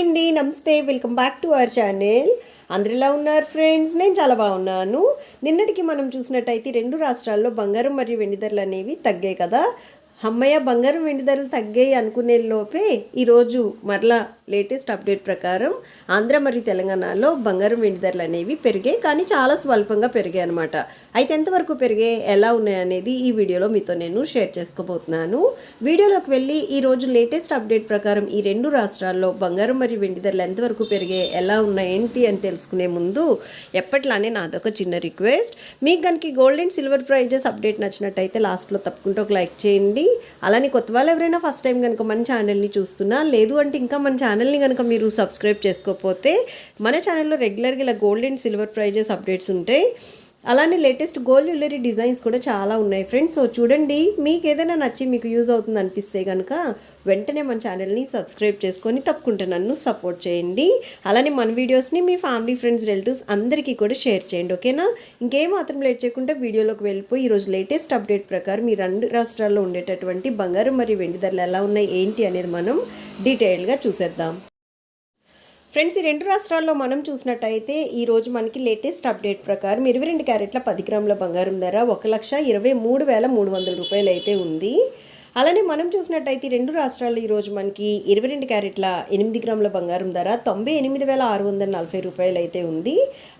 Hi అండి నమస్తే. Welcome back to our channel అందరిలా ఉన్నారు ఫ్రెండ్స్ నేను చాలా బాగున్నాను. నిన్నటికి మనం చూసినట్టయితే రెండు రాష్ట్రాల్లో బంగారం మరియు వెండి ధరలు అనేవి తగ్గాయి కదా. అమ్మయ్య బంగారం వెండి ధరలు తగ్గాయి అనుకునే లోపే ఈరోజు మరలా లేటెస్ట్ అప్డేట్ ప్రకారం ఆంధ్ర మరియు తెలంగాణలో బంగారం వెండి ధరలు అనేవి పెరిగాయి. కానీ చాలా స్వల్పంగా పెరిగాయి అనమాట అయితే ఎంతవరకు పెరిగాయి ఎలా ఉన్నాయి అనేది ఈ వీడియోలో మీతో నేను షేర్ చేసుకోబోతున్నాను. వీడియోలోకి వెళ్ళి ఈరోజు లేటెస్ట్ అప్డేట్ ప్రకారం ఈ రెండు రాష్ట్రాల్లో బంగారం మరియు వెండి ధరలు ఎంతవరకు పెరిగాయి ఎలా ఉన్నాయి ఏంటి అని తెలుసుకునే ముందు ఎప్పట్లానే నాదొక చిన్న రిక్వెస్ట్. మీకు కనుక gold and silver prizes update నచ్చినట్టయితే లాస్ట్లో తప్పకుండా ఒక లైక్ చేయండి. అలానే కొత్త వాళ్ళు ఎవరైనా ఫస్ట్ టైం కనుక మన ఛానల్ని చూస్తున్నా లేదు అంటే ఇంకా మన ఛానల్ని కనుక మీరు సబ్స్క్రైబ్ చేసుకోకపోతే మన ఛానల్లో రెగ్యులర్గా ఇలా gold and silver prizes updates ఉంటాయి. అలానే లేటెస్ట్ గోల్డ్ జ్యువెలరీ డిజైన్స్ కూడా చాలా ఉన్నాయి. ఫ్రెండ్స్ సో చూడండి మీకు ఏదైనా నచ్చి మీకు యూజ్ అవుతుంది అనిపిస్తే కనుక వెంటనే మన ఛానల్ని సబ్స్క్రైబ్ చేసుకొని తప్పకుండా నన్ను సపోర్ట్ చేయండి. అలానే మన వీడియోస్ని మీ ఫ్యామిలీ ఫ్రెండ్స్ రిలేటివ్స్ అందరికీ కూడా షేర్ చేయండి ఓకేనా ఇంకేమాత్రం లేట్ చేయకుండా వీడియోలోకి వెళ్ళిపోయి ఈరోజు లేటెస్ట్ అప్డేట్ ప్రకారం మీ రెండు రాష్ట్రాల్లో ఉండేటటువంటి బంగారం మరియు వెండి ధరలు ఎలా ఉన్నాయి ఏంటి అనేది మనం డీటెయిల్గా చూసేద్దాం. ఫ్రెండ్స్ ఈ రెండు రాష్ట్రాల్లో మనం చూసినట్టయితే ఈరోజు మనకి లేటెస్ట్ అప్డేట్ ప్రకారం ఇరవై రెండు క్యారెట్ల పది గ్రాముల బంగారం ధర ఒక లక్ష ఇరవై మూడు వేల మూడు వందల రూపాయలు అయితే ఉంది. అలానే మనం చూసినట్టయితే రెండు రాష్ట్రాల్లో ఈరోజు మనకి ఇరవై రెండు క్యారెట్ల ఎనిమిది గ్రాముల బంగారం ధర తొంభై ఎనిమిది వేల ఆరు వందల నలభై రూపాయలు అయితే ఉంది.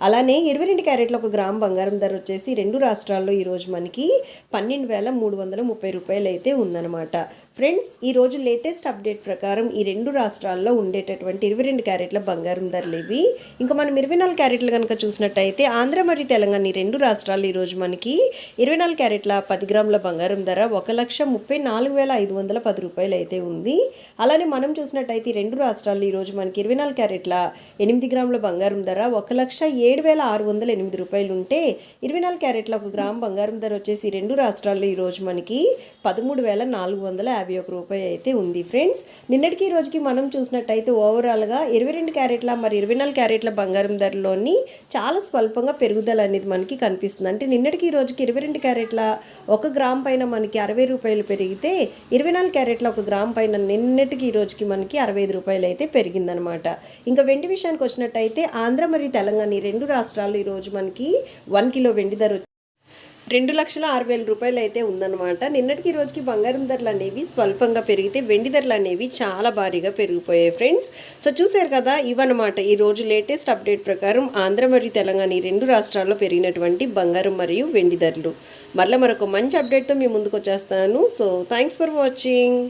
అలానే ఇరవై రెండు క్యారెట్ల ఒక గ్రామ్ బంగారం ధర వచ్చేసి రెండు రాష్ట్రాల్లో ఈరోజు మనకి పన్నెండు వేల మూడు వందల ముప్పై రూపాయలు అయితే ఉందన్నమాట. ఫ్రెండ్స్ ఈరోజు లేటెస్ట్ అప్డేట్ ప్రకారం ఈ రెండు రాష్ట్రాల్లో ఉండేటటువంటి ఇరవై రెండు క్యారెట్ల బంగారం ధరలు ఇవి. ఇంకా మనం ఇరవై నాలుగు క్యారెట్లు కనుక చూసినట్టయితే ఆంధ్ర మరియు తెలంగాణ ఈ రెండు రాష్ట్రాలు ఈరోజు మనకి ఇరవై నాలుగు క్యారెట్ల పది గ్రాముల బంగారం ధర ఒక లక్ష ముప్పై నాలుగు నాలుగు వేల ఐదు వందల పది రూపాయలు అయితే ఉంది. అలానే మనం చూసినట్టయితే రెండు రాష్ట్రాల్లో ఈరోజు మనకి ఇరవై నాలుగు క్యారెట్ల ఎనిమిది గ్రాముల బంగారం ధర ఒక లక్ష ఏడు వేల ఆరు వందల ఎనిమిది రూపాయలు ఉంటే ఇరవై నాలుగు క్యారెట్ల ఒక గ్రామ్ బంగారం ధర వచ్చేసి రెండు రాష్ట్రాల్లో ఈరోజు మనకి పదమూడు వేల నాలుగు వందల యాభై ఒక రూపాయి అయితే ఉంది ఫ్రెండ్స్. నిన్నటికి ఈ రోజుకి మనం చూసినట్టయితే ఓవరాల్గా ఇరవై రెండు క్యారెట్ల మరి ఇరవై నాలుగు క్యారెట్ల బంగారం ధరలోని చాలా స్వల్పంగా పెరుగుదల అనేది మనకి కనిపిస్తుంది. అంటే నిన్నటికి ఈ రోజుకి ఇరవై రెండు క్యారెట్ల ఒక గ్రామ్ పైన మనకి అరవై రూపాయలు పెరిగితే ఇరవై నాలుగు క్యారెట్ల ఒక గ్రామ్ పైన నిన్నటికి ఈ రోజుకి మనకి అరవై ఐదు రూపాయలు అయితే పెరిగిందనమాట. ఇంకా వెండి విషయానికి వచ్చినట్టయితే ఆంధ్ర మరియు తెలంగాణ ఈ రెండు రాష్ట్రాల్లో ఈరోజు మనకి వన్ కిలో వెండి ధర రెండు లక్షల ఆరు వేల రూపాయలు అయితే ఉందన్నమాట. నిన్నటికి రోజుకి బంగారం ధరలు అనేవి స్వల్పంగా పెరిగితే వెండి ధరలు అనేవి చాలా భారీగా పెరిగిపోయాయి ఫ్రెండ్స్. సో చూసారు కదా ఇవన్నమాట. ఈ రోజు లేటెస్ట్ అప్డేట్ ప్రకారం ఆంధ్ర మరియు తెలంగాణ ఈ రెండు రాష్ట్రాల్లో పెరిగినటువంటి బంగారం మరియు వెండి ధరలు. మరలా మరొక మంచి అప్డేట్తో మీ ముందుకు వచ్చేస్తాను సో థ్యాంక్స్ ఫర్ వాచింగ్